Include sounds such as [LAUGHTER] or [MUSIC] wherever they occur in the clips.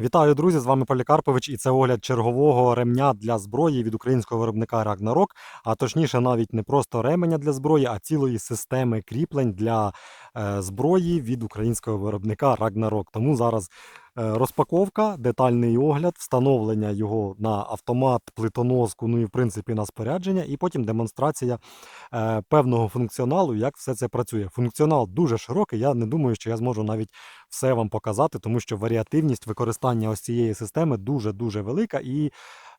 Вітаю, друзі! З вами Полікарпович, і це огляд чергового ремня для зброї від українського виробника Ragnarok, а точніше, навіть не просто ременя для зброї, а цілої системи кріплень для е, зброї від українського виробника Ragnarok. Тому зараз розпаковка, детальний огляд, встановлення його на автомат, плитоноску, ну і в принципі на спорядження, і потім демонстрація е, певного функціоналу, як все це працює. Функціонал дуже широкий. Я не думаю, що я зможу навіть все вам показати, тому що варіативність використання ось цієї системи дуже-дуже велика, і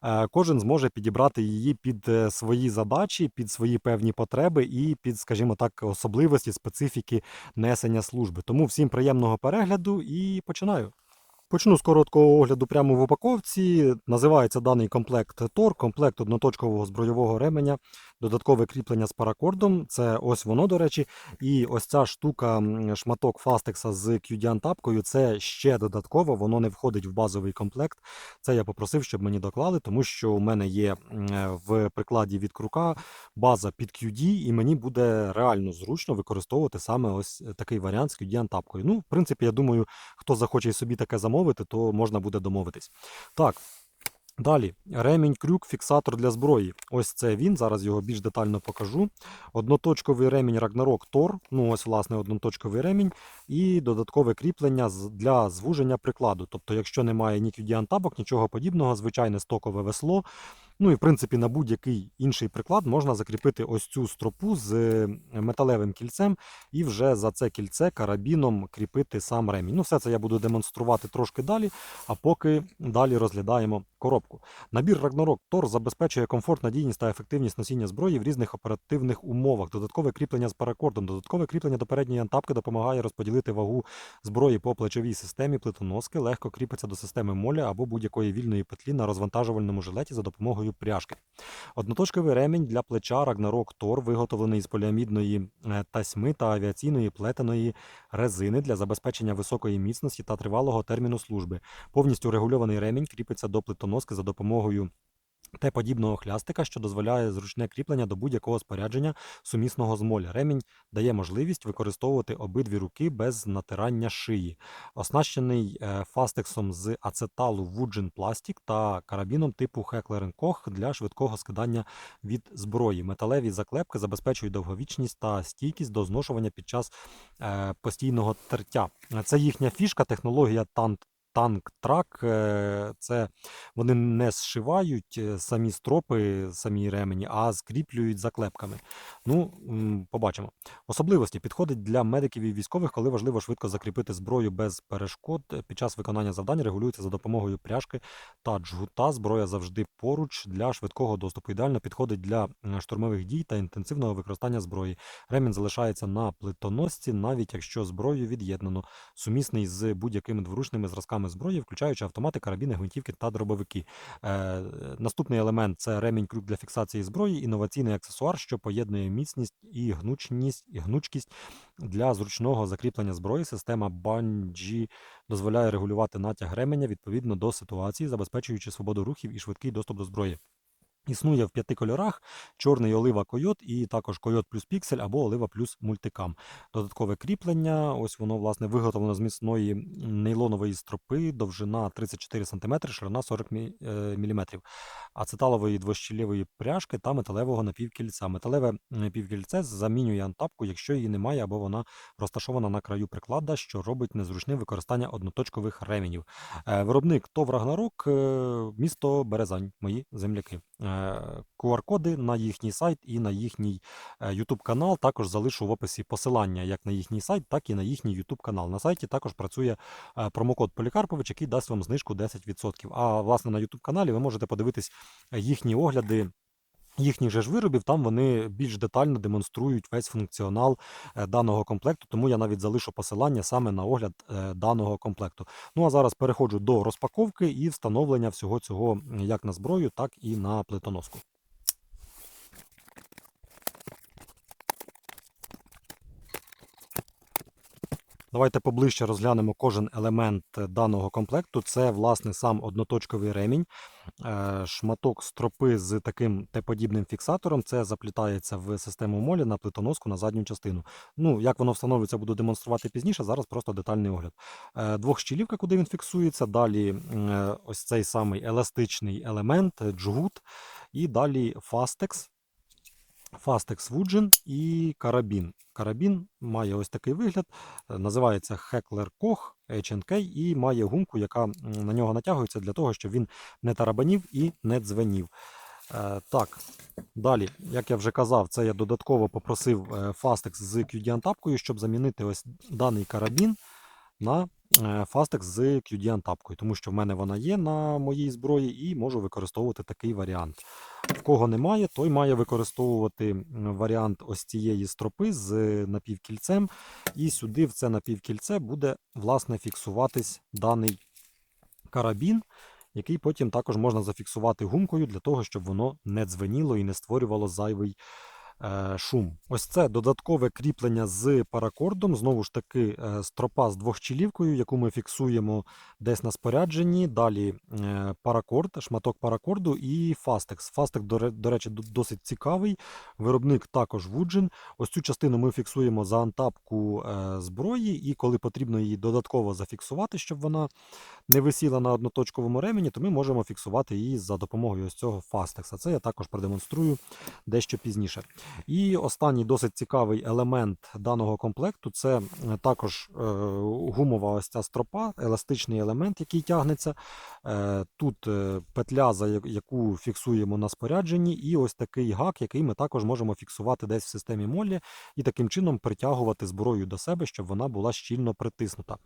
е, кожен зможе підібрати її під е, свої задачі, під свої певні потреби і під, скажімо так, особливості, специфіки несення служби. Тому всім приємного перегляду і починаю. Почну з короткого огляду прямо в упаковці. Називається даний комплект Тор, комплект одноточкового збройового ременя, додаткове кріплення з паракордом. Це ось воно, до речі. І ось ця штука, шматок фастекса з QDN тапкою, це ще додатково, воно не входить в базовий комплект. Це я попросив, щоб мені доклали, тому що у мене є в прикладі від крука база під QD, і мені буде реально зручно використовувати саме ось такий варіант з QDN тапкою. Ну, в принципі, я думаю, хто захоче собі таке замовити, то можна буде домовитись. Так. Далі, ремінь крюк, фіксатор для зброї. Ось це він. Зараз його більш детально покажу. Одноточковий ремінь Ragnarok Tor. Ну, ось, власне, одноточковий ремінь. І додаткове кріплення для звуження прикладу. Тобто, якщо немає ні QD табок, нічого подібного, звичайне стокове весло. Ну і в принципі на будь-який інший приклад можна закріпити ось цю стропу з е, металевим кільцем і вже за це кільце карабіном кріпити сам ремінь. Ну, все це я буду демонструвати трошки далі, а поки далі розглядаємо коробку. Набір Ragnarok Tor забезпечує комфорт, надійність та ефективність носіння зброї в різних оперативних умовах. Додаткове кріплення з паракордом, додаткове кріплення до передньої антапки допомагає розподілити вагу зброї по плечовій системі плитоноски, легко кріпиться до системи моля або будь-якої вільної петлі на розвантажувальному жилеті за допомогою пряжки. Одноточковий ремінь для плеча Ragnarok Tor виготовлений з поліамідної е, тасьми та авіаційної плетеної резини для забезпечення високої міцності та тривалого терміну служби. Повністю регульований ремінь кріпиться до плитоноски за допомогою Т-подібного хлястика, що дозволяє зручне кріплення до будь-якого спорядження сумісного з моля. Ремінь дає можливість використовувати обидві руки без натирання шиї. Оснащений е, фастексом з ацеталу Woodgen Plastic та карабіном типу Heckler Koch для швидкого скидання від зброї. Металеві заклепки забезпечують довговічність та стійкість до зношування під час е, постійного тертя. Це їхня фішка, технологія танк. Танк трак, е, це вони не зшивають е, самі стропи, самі ремені, а скріплюють заклепками. Ну, побачимо. Особливості підходить для медиків і військових, коли важливо швидко закріпити зброю без перешкод. Під час виконання завдань регулюється за допомогою пряжки та джгута. Зброя завжди поруч для швидкого доступу. Ідеально підходить для штурмових дій та інтенсивного використання зброї. Ремінь залишається на плитоносці, навіть якщо зброю від'єднано. Сумісний з будь-якими дворучними зразками зброї, включаючи автомати, карабіни, гвинтівки та дробовики. Е, наступний елемент це ремінь крюк для фіксації зброї, інноваційний аксесуар, що поєднує міцність і гнучність і гнучкість для зручного закріплення зброї. Система банджі дозволяє регулювати натяг ременя відповідно до ситуації, забезпечуючи свободу рухів і швидкий доступ до зброї. Існує в п'яти кольорах: чорний олива койот і також койот плюс піксель або олива плюс мультикам. Додаткове кріплення. Ось воно власне виготовлено з міцної нейлонової стропи, довжина 34 см, ширина 40 мм. Ацеталової двощілєвої пряжки та металевого напівкільця. Металеве напівкільце замінює антапку, якщо її немає або вона розташована на краю приклада, що робить незручним використання одноточкових ременів. Е, Виробник ТОВ Рагнарок, е, місто Березань, мої земляки. Е, QR-коди на їхній сайт і на їхній е, YouTube канал. Також залишу в описі посилання як на їхній сайт, так і на їхній YouTube канал. На сайті також працює е, промокод Полікарпович, який дасть вам знижку 10%. А власне на YouTube каналі ви можете подивитись е, їхні огляди. Їхніх же ж виробів, там вони більш детально демонструють весь функціонал е, даного комплекту, тому я навіть залишу посилання саме на огляд е, даного комплекту. Ну а зараз переходжу до розпаковки і встановлення всього цього як на зброю, так і на плитоноску. Давайте поближче розглянемо кожен елемент е, даного комплекту. Це, власне, сам одноточковий ремінь, е, шматок стропи з таким Т-подібним фіксатором. Це заплітається в систему молі на плитоноску на задню частину. Ну, як воно встановлюється, буду демонструвати пізніше. Зараз просто детальний огляд. Е, Двохщілівка, куди він фіксується. Далі ось цей самий еластичний елемент, джгут, і далі фастекс. Fastex Woodgen і карабін. Карабін має ось такий вигляд, е, називається Heckler Koch H&K і має гумку, яка на нього натягується для того, щоб він не тарабанів і не дзвенів. Е, Так, далі, як я вже казав, це я додатково попросив е, Fastex з QD-антапкою, щоб замінити ось даний карабін на е, Fastex з QD-антапкою, тому що в мене вона є на моїй зброї і можу використовувати такий варіант. В кого немає, той має використовувати варіант ось цієї стропи з напівкільцем. І сюди, в це напівкільце, буде власне фіксуватись даний карабін, який потім також можна зафіксувати гумкою для того, щоб воно не дзвеніло і не створювало зайвий шум. Ось це додаткове кріплення з паракордом. Знову ж таки, е, стропа з двохчілівкою, яку ми фіксуємо десь на спорядженні. Далі е, паракорд, шматок паракорду і фастекс. Фастекс, до, речі, досить цікавий. Виробник також Вуджин. Ось цю частину ми фіксуємо за антапку е, зброї, і коли потрібно її додатково зафіксувати, щоб вона не висіла на одноточковому ремені, то ми можемо фіксувати її за допомогою ось цього фастекса. Це я також продемонструю дещо пізніше. І останній досить цікавий елемент даного комплекту це е, також е, гумова ось ця стропа, еластичний елемент, який тягнеться. Е, Тут петля, за яку фіксуємо на спорядженні, і ось такий гак, який ми також можемо фіксувати десь в системі молі, і таким чином притягувати зброю до себе, щоб вона була щільно притиснута.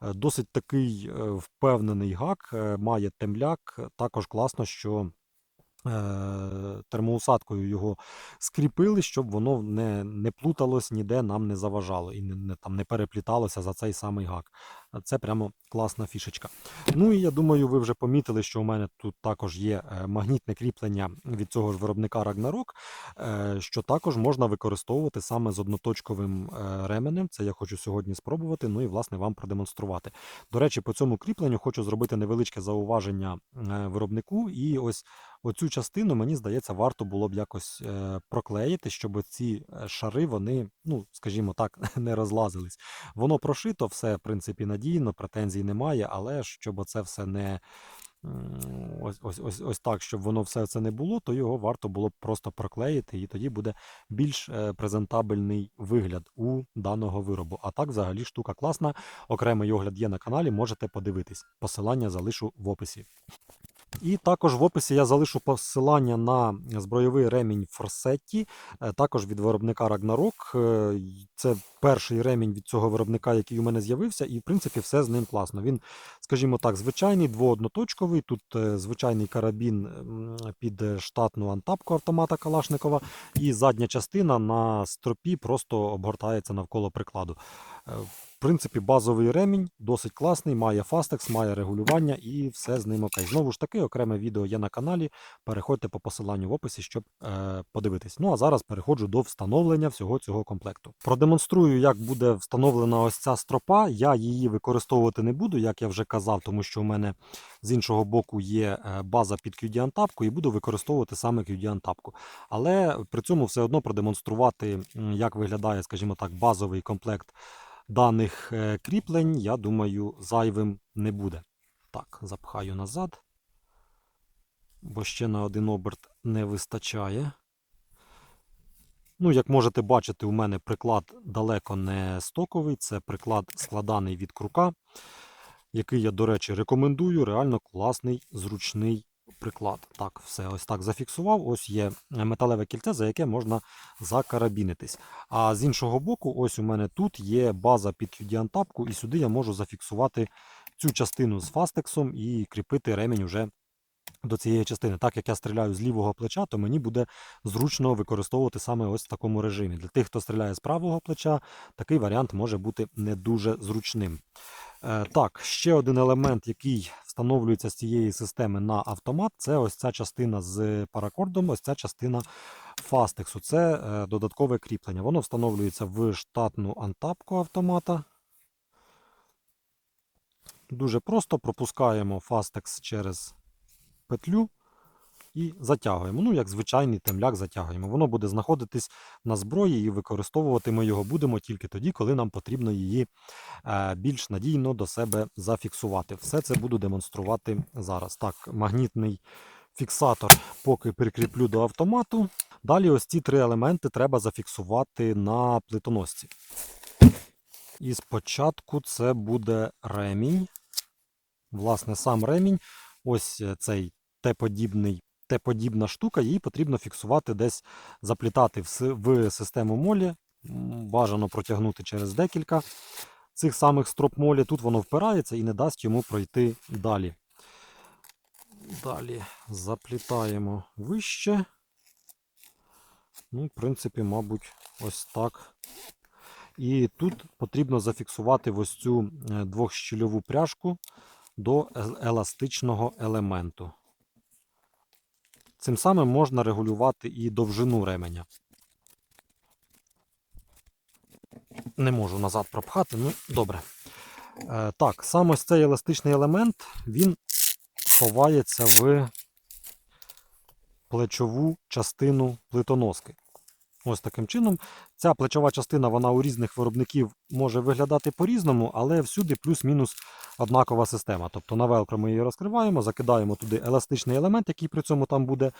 Досить такий впевнений гак, має темляк. Також класно, що термоусадкою його скріпили, щоб воно не, не плуталось ніде, нам не заважало і не, не, там, не перепліталося за цей самий гак. Це прямо класна фішечка. Ну і я думаю, ви вже помітили, що у мене тут також є е, магнітне кріплення від цього ж виробника Ragnarok, е, що також можна використовувати саме з одноточковим е, ременем. Це я хочу сьогодні спробувати, ну і власне вам продемонструвати. До речі, по цьому кріпленню хочу зробити невеличке зауваження е, виробнику. І ось оцю частину, мені здається, варто було б якось е, проклеїти, щоб ці е, шари, вони, ну, скажімо так, [LAUGHS] не розлазились. Воно прошито, все, в принципі, надійно, претензій немає, але щоб це все не. Ось, ось, ось, ось так, щоб воно все це не було, то його варто було б просто проклеїти, і тоді буде більш е, презентабельний вигляд у даного виробу. А так, взагалі, штука класна. Окремий огляд є на каналі, можете подивитись. Посилання залишу в описі. І також в описі я залишу посилання на збройовий ремінь Форсетті, е, також від виробника Ragnarok. Е, Це перший ремінь від цього виробника, який у мене з'явився, і в принципі все з ним класно. Він, скажімо так, звичайний, двоодноточковий. Тут е, звичайний карабін під штатну антапку автомата Калашникова, і задня частина на стропі просто обгортається навколо прикладу. Принципі, базовий ремінь досить класний, має фастекс, має регулювання і все з ним окей. Знову ж таки, окреме відео є на каналі. Переходьте по посиланню в описі, щоб е, подивитись. Ну а зараз переходжу до встановлення всього цього комплекту. Продемонструю, як буде встановлена ось ця стропа. Я її використовувати не буду, як я вже казав, тому що у мене з іншого боку є е, база під QD-антапку і буду використовувати саме QD-антапку. Але при цьому все одно продемонструвати, як виглядає, скажімо так, базовий комплект даних е, кріплень, я думаю, зайвим не буде. Так, запхаю назад, бо ще на один оберт не вистачає. Ну, як можете бачити, у мене приклад далеко не стоковий, це приклад складаний від крука, який я, до речі, рекомендую. Реально класний, зручний приклад. Так, все ось так зафіксував. Ось є металеве кільце, за яке можна закарабінитись. А з іншого боку, ось у мене тут є база під QD-антапку, і сюди я можу зафіксувати цю частину з фастексом і кріпити ремінь уже до цієї частини. Так як я стріляю з лівого плеча, то мені буде зручно використовувати саме ось в такому режимі. Для тих, хто стріляє з правого плеча, такий варіант може бути не дуже зручним. Е, Так, ще один елемент, який встановлюється з цієї системи на автомат, це ось ця частина з паракордом, ось ця частина фастексу. Це е, додаткове кріплення. Воно встановлюється в штатну антапку автомата. Дуже просто пропускаємо фастекс через петлю і затягуємо. Ну, як звичайний темляк затягуємо. Воно буде знаходитись на зброї і використовувати ми його будемо тільки тоді, коли нам потрібно її е, більш надійно до себе зафіксувати. Все це буду демонструвати зараз. Так, магнітний фіксатор поки прикріплю до автомату. Далі ось ці три елементи треба зафіксувати на плитоносці. І спочатку це буде ремінь. Власне, сам ремінь. Ось е, цей Т-подібний, Т-подібна штука, її потрібно фіксувати десь, заплітати в, в систему молі. Бажано протягнути через декілька цих самих строп молі. Тут воно впирається і не дасть йому пройти далі. Далі заплітаємо вище. Ну, в принципі, мабуть, ось так. І тут потрібно зафіксувати ось цю е, двохщільову пряжку до е- еластичного елементу. Цим самим можна регулювати і довжину ременя. Не можу назад пропхати, ну добре. Е, так, саме ось цей еластичний елемент, він ховається в плечову частину плитоноски. Ось таким чином. Ця плечова частина вона у різних виробників може виглядати по-різному, але всюди плюс-мінус однакова система. Тобто на велкро ми її розкриваємо, закидаємо туди еластичний елемент, який при цьому там буде е,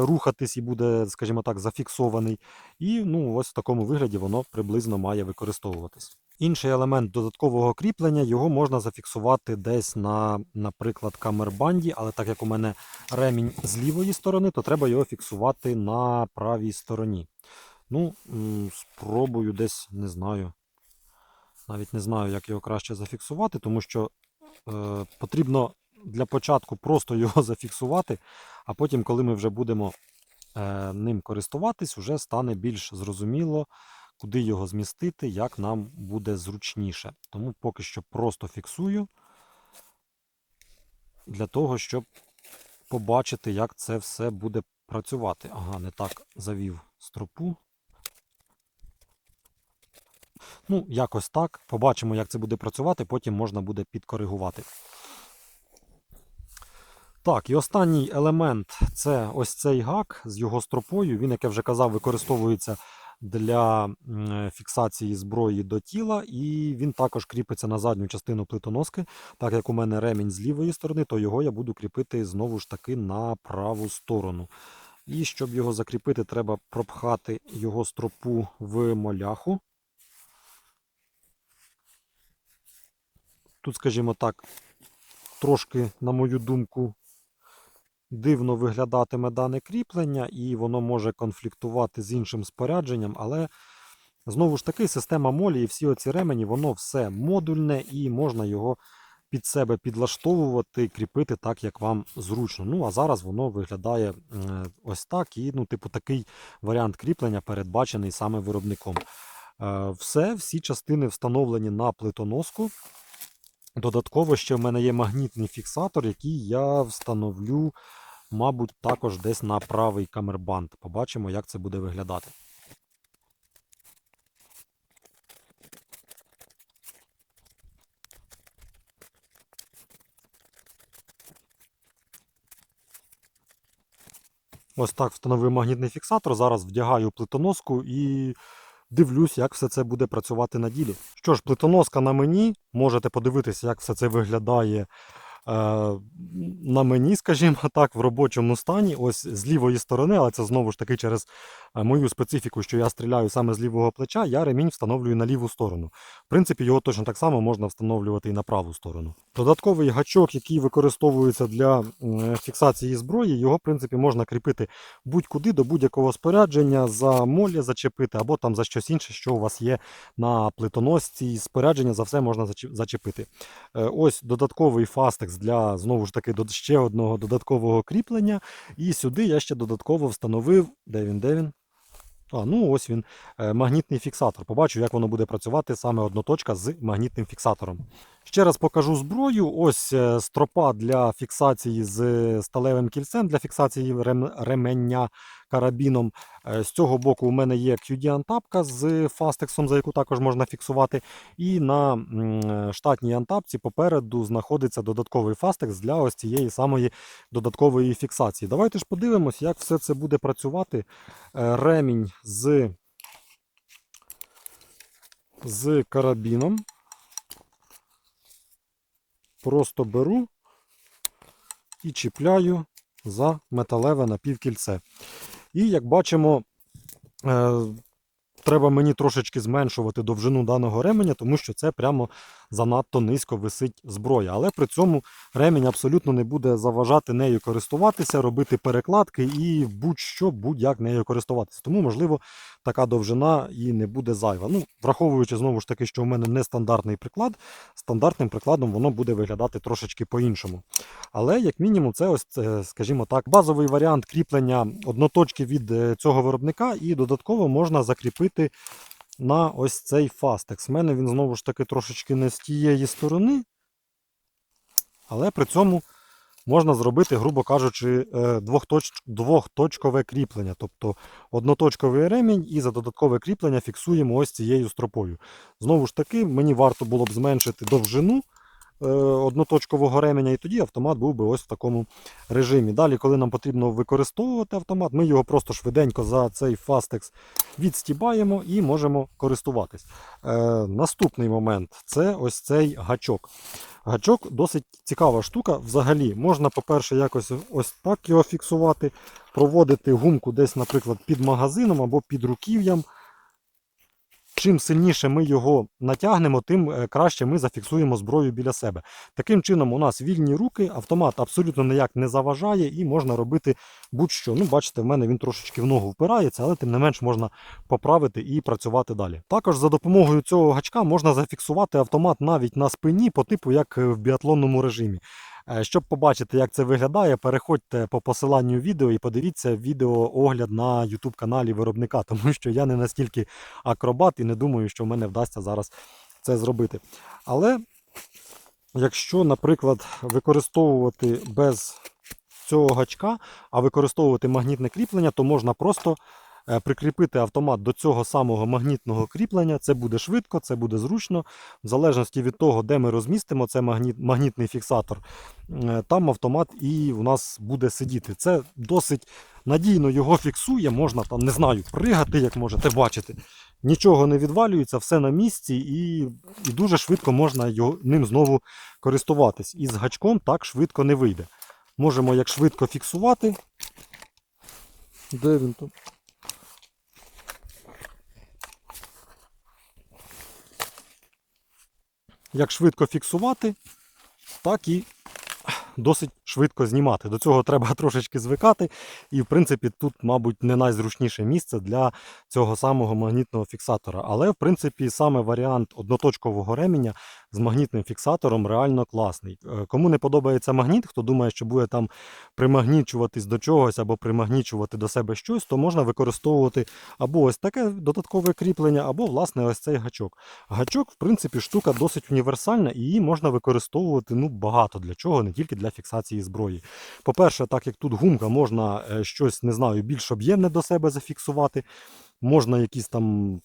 рухатись і буде, скажімо так, зафіксований. І ну, ось в такому вигляді воно приблизно має використовуватись. Інший елемент додаткового кріплення, його можна зафіксувати десь на, наприклад, камербанді, але так як у мене ремінь з лівої сторони, то треба його фіксувати на правій стороні. Ну, спробую десь, не знаю. Навіть не знаю, як його краще зафіксувати, тому що е, потрібно для початку просто [LAUGHS] його зафіксувати, а потім, коли ми вже будемо е, ним користуватись, вже стане більш зрозуміло, куди його змістити, як нам буде зручніше. Тому поки що просто фіксую для того, щоб побачити, як це все буде працювати. Ага, не так завів стропу. Ну, якось так. Побачимо, як це буде працювати, потім можна буде підкоригувати. Так, і останній елемент це ось цей гак з його стропою. Він, як я вже казав, використовується для фіксації зброї до тіла, і він також кріпиться на задню частину плитоноски. Так як у мене ремінь з лівої сторони, то його я буду кріпити знову ж таки на праву сторону. І щоб його закріпити, треба пропхати його стропу в моляху. Тут, скажімо так, трошки, на мою думку, дивно виглядатиме дане кріплення, і воно може конфліктувати з іншим спорядженням, але знову ж таки, система молі і всі оці ремені, воно все модульне і можна його під себе підлаштовувати, кріпити так, як вам зручно. Ну, а зараз воно виглядає ось так, і ну, типу, такий варіант кріплення передбачений саме виробником. Е, Все, всі частини встановлені на плитоноску. Додатково ще в мене є магнітний фіксатор, який я встановлю, мабуть, також десь на правий камербанд. Побачимо, як це буде виглядати. Ось так встановив магнітний фіксатор. Зараз вдягаю плитоноску і дивлюсь, як все це буде працювати на ділі. Що ж, плитоноска на мені. Можете подивитися, як все це виглядає на мені, скажімо [LAUGHS] так, в робочому стані. Ось з лівої сторони, але це знову ж таки через е, мою специфіку, що я стріляю саме з лівого плеча, я ремінь встановлюю на ліву сторону. В принципі, його точно так само можна встановлювати і на праву сторону. Додатковий гачок, який використовується для фіксації зброї, його в принципі можна кріпити будь-куди до будь-якого спорядження, за молі зачепити, або там за щось інше, що у вас є на плитоносці. Спорядження за все можна зачепити. Е, Ось додатковий для знову ж таки ще одного додаткового кріплення. І сюди я ще додатково встановив. Де він? Де він? А, ну ось він, е, магнітний фіксатор. Побачу, як воно буде працювати саме одноточка з магнітним фіксатором. Ще раз покажу зброю. Ось е, стропа для фіксації з сталевим кільцем, для фіксації рем- ременя карабіном. Е, З цього боку у мене є QD-антапка з фастексом, за яку також можна фіксувати. І на е, штатній антапці попереду знаходиться додатковий фастекс для ось цієї самої додаткової фіксації. Давайте ж подивимось, як все це буде працювати. Е, Ремінь з, з карабіном. Просто беру і чіпляю за металеве напівкільце. І як бачимо, е, треба мені трошечки зменшувати довжину даного ременя, тому що це прямо занадто низько висить зброя. Але при цьому ремінь абсолютно не буде заважати нею користуватися, робити перекладки і будь-що, будь-як нею користуватися. Тому, можливо, така довжина і не буде зайва. Ну, враховуючи знову ж таки, що в мене нестандартний приклад, стандартним прикладом воно буде виглядати трошечки по-іншому. Але, як мінімум, це ось, е, скажімо так, базовий варіант кріплення одноточки від е, цього виробника, і додатково можна закріпити на ось цей фастекс. У мене він знову ж таки трошечки не з тієї сторони, але при цьому можна зробити, грубо кажучи, е, двохточ... двохточкове кріплення. Тобто одноточковий ремінь і за додаткове кріплення фіксуємо ось цією стропою. Знову ж таки, мені варто було б зменшити довжину одноточкового ременя, і тоді автомат був би ось в такому режимі. Далі, коли нам потрібно використовувати автомат, ми його просто швиденько за цей фастекс відстібаємо і можемо користуватись. Е, наступний момент це ось цей гачок. Гачок досить цікава штука. Взагалі, можна, по-перше, якось ось так його фіксувати, проводити гумку десь, наприклад, під магазином або під руків'ям. Чим сильніше ми його натягнемо, тим е, краще ми зафіксуємо зброю біля себе. Таким чином, у нас вільні руки, автомат абсолютно ніяк не заважає і можна робити будь-що. Ну, бачите, в мене він трошечки в ногу впирається, але тим не менш можна поправити і працювати далі. Також за допомогою цього гачка можна зафіксувати автомат навіть на спині, по типу як в біатлонному режимі. Е, Щоб побачити, як це виглядає, переходьте по посиланню відео і подивіться відеоогляд на YouTube каналі виробника, [LAUGHS] тому що я не настільки акробат і не думаю, що в мене вдасться зараз це зробити. Але якщо, наприклад, використовувати без цього гачка, а використовувати магнітне кріплення, то можна просто прикріпити автомат до цього самого магнітного кріплення. Це буде швидко, це буде зручно. В залежності від того, де ми розмістимо цей магніт, магнітний фіксатор, е, там автомат і у нас буде сидіти. Це досить надійно його фіксує, можна там, не знаю, пригати, як можете бачити. Нічого не відвалюється, все на місці, і, і дуже швидко можна його, ним знову користуватись. І з гачком так швидко не вийде. Можемо як швидко фіксувати. Де він тут? Як швидко фіксувати, так і досить швидко знімати. До цього треба [LAUGHS] трошечки звикати. І, в принципі, тут, мабуть, не найзручніше місце для цього самого магнітного фіксатора. Але, в принципі, саме варіант одноточкового ременя з магнітним фіксатором реально класний. Е, Кому не подобається магніт, хто думає, що буде там примагнічуватись до чогось або примагнічувати до себе щось, то можна використовувати або ось таке додаткове кріплення, або, власне, ось цей гачок. Гачок, в принципі, штука досить універсальна і її можна використовувати ну, багато для чого, не тільки для фіксації зброї. По-перше, так як тут гумка, можна е, щось, не знаю, більш об'ємне до себе зафіксувати, можна якісь там.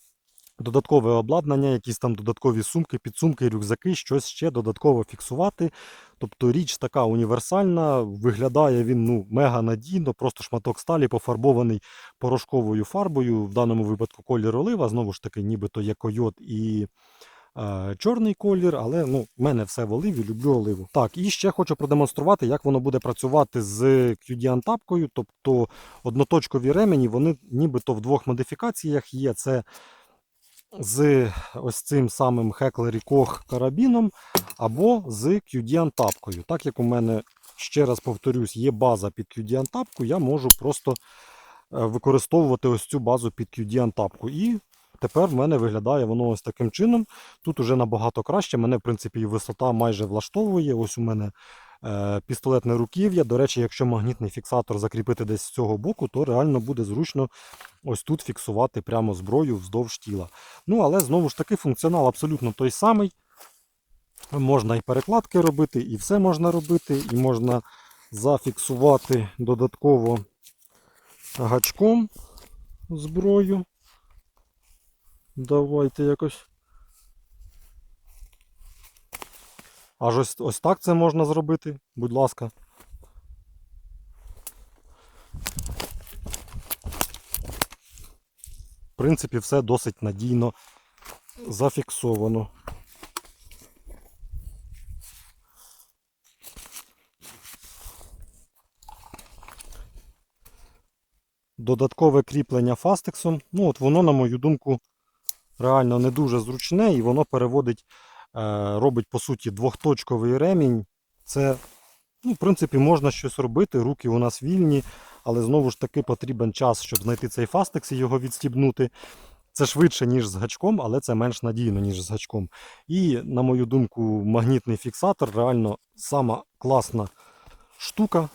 Додаткове обладнання, якісь там додаткові сумки, підсумки, рюкзаки, щось ще додатково фіксувати. Тобто річ така універсальна, виглядає він ну, мега надійно, просто шматок сталі пофарбований порошковою фарбою, в даному випадку колір олива, знову ж таки, нібито є койот і е, чорний колір, але ну, в мене все в оливі, люблю оливу. Так, і ще хочу продемонструвати, як воно буде працювати з QD-антапкою, тобто одноточкові ремені, вони нібито в двох модифікаціях є. Це з ось цим самим Heckley Koch карабіном або з QD-антапкою. Так як у мене, ще раз повторюсь, є база під QD-антапку, я можу просто е, використовувати ось цю базу під QD-антапку. І тепер в мене виглядає воно ось таким чином. Тут уже набагато краще. Мене, в принципі, і висота майже влаштовує. Ось у мене е, пістолетне руків'я. До речі, якщо магнітний фіксатор закріпити десь з цього боку, то реально буде зручно ось тут фіксувати прямо зброю вздовж тіла. Ну, але знову ж таки функціонал абсолютно той самий. Можна і перекладки робити, і все можна робити, і можна зафіксувати додатково гачком зброю. Давайте якось. Аж ось, ось так це можна зробити, будь ласка. В принципі, все досить надійно зафіксовано. Додаткове кріплення фастексом. Ну, от воно, на мою думку, реально не дуже зручне і воно переводить, е, робить по суті двохточковий ремінь. Це, ну, в принципі, можна щось робити, руки у нас вільні, але знову ж таки потрібен час, щоб знайти цей фастекс і його відстібнути. Це швидше, ніж з гачком, але це менш надійно, ніж з гачком. І, на мою думку, магнітний фіксатор реально сама класна штука.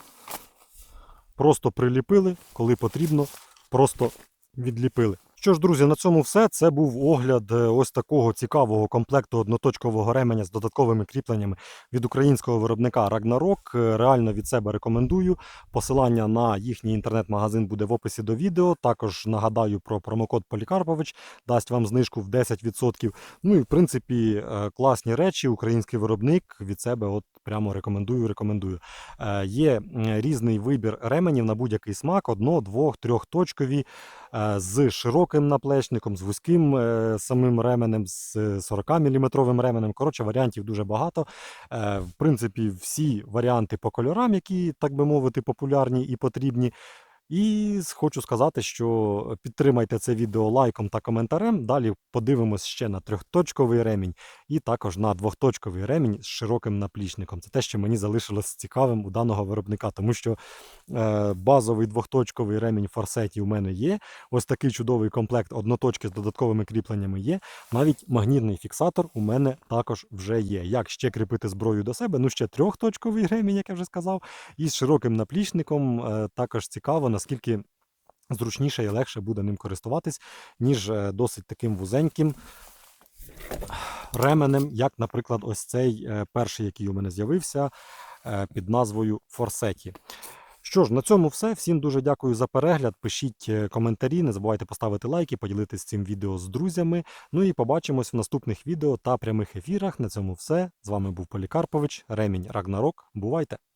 Просто приліпили, коли потрібно, просто відліпили. Що ж, друзі, на цьому все. Це був огляд е, ось такого цікавого комплекту одноточкового ременя з додатковими кріпленнями від українського виробника Ragnarok. Е, Реально від себе рекомендую. Посилання на їхній інтернет-магазин буде в описі до відео. Також нагадаю про промокод Полікарпович, дасть вам знижку в 10%. Ну і в принципі е, класні речі. Український виробник від себе от прямо рекомендую. Рекомендую. Є різний вибір ременів на будь-який смак: одно, двох, трьохточкові з широким наплечником, з вузьким е, самим ременем, з 40-мм ременем. Коротше, варіантів дуже багато. Е, В принципі, всі варіанти по кольорам, які, так би мовити, популярні і потрібні. І хочу сказати, що підтримайте це відео лайком та коментарем. Далі подивимось ще на трьохточковий ремінь і також на двохточковий ремінь з широким наплічником. Це те, що мені залишилось цікавим у даного виробника, тому що е, базовий двохточковий ремінь форсеті у мене є. Ось такий чудовий комплект одноточки з додатковими кріпленнями є. Навіть магнітний фіксатор у мене також вже є. Як ще кріпити зброю до себе? Ну ще трьохточковий ремінь, як я вже сказав, і з широким наплічником е, також цікаво, наскільки зручніше і легше буде ним користуватись, ніж е, досить таким вузеньким ременем, як, наприклад, ось цей е, перший, який у мене з'явився е, під назвою Форсеті. Що ж, на цьому все. Всім дуже дякую за перегляд. Пишіть коментарі, не забувайте поставити лайки, поділитися цим відео з друзями. Ну і побачимось в наступних відео та прямих ефірах. На цьому все. З вами був Полікарпович, Ремінь Рагнарок. Бувайте!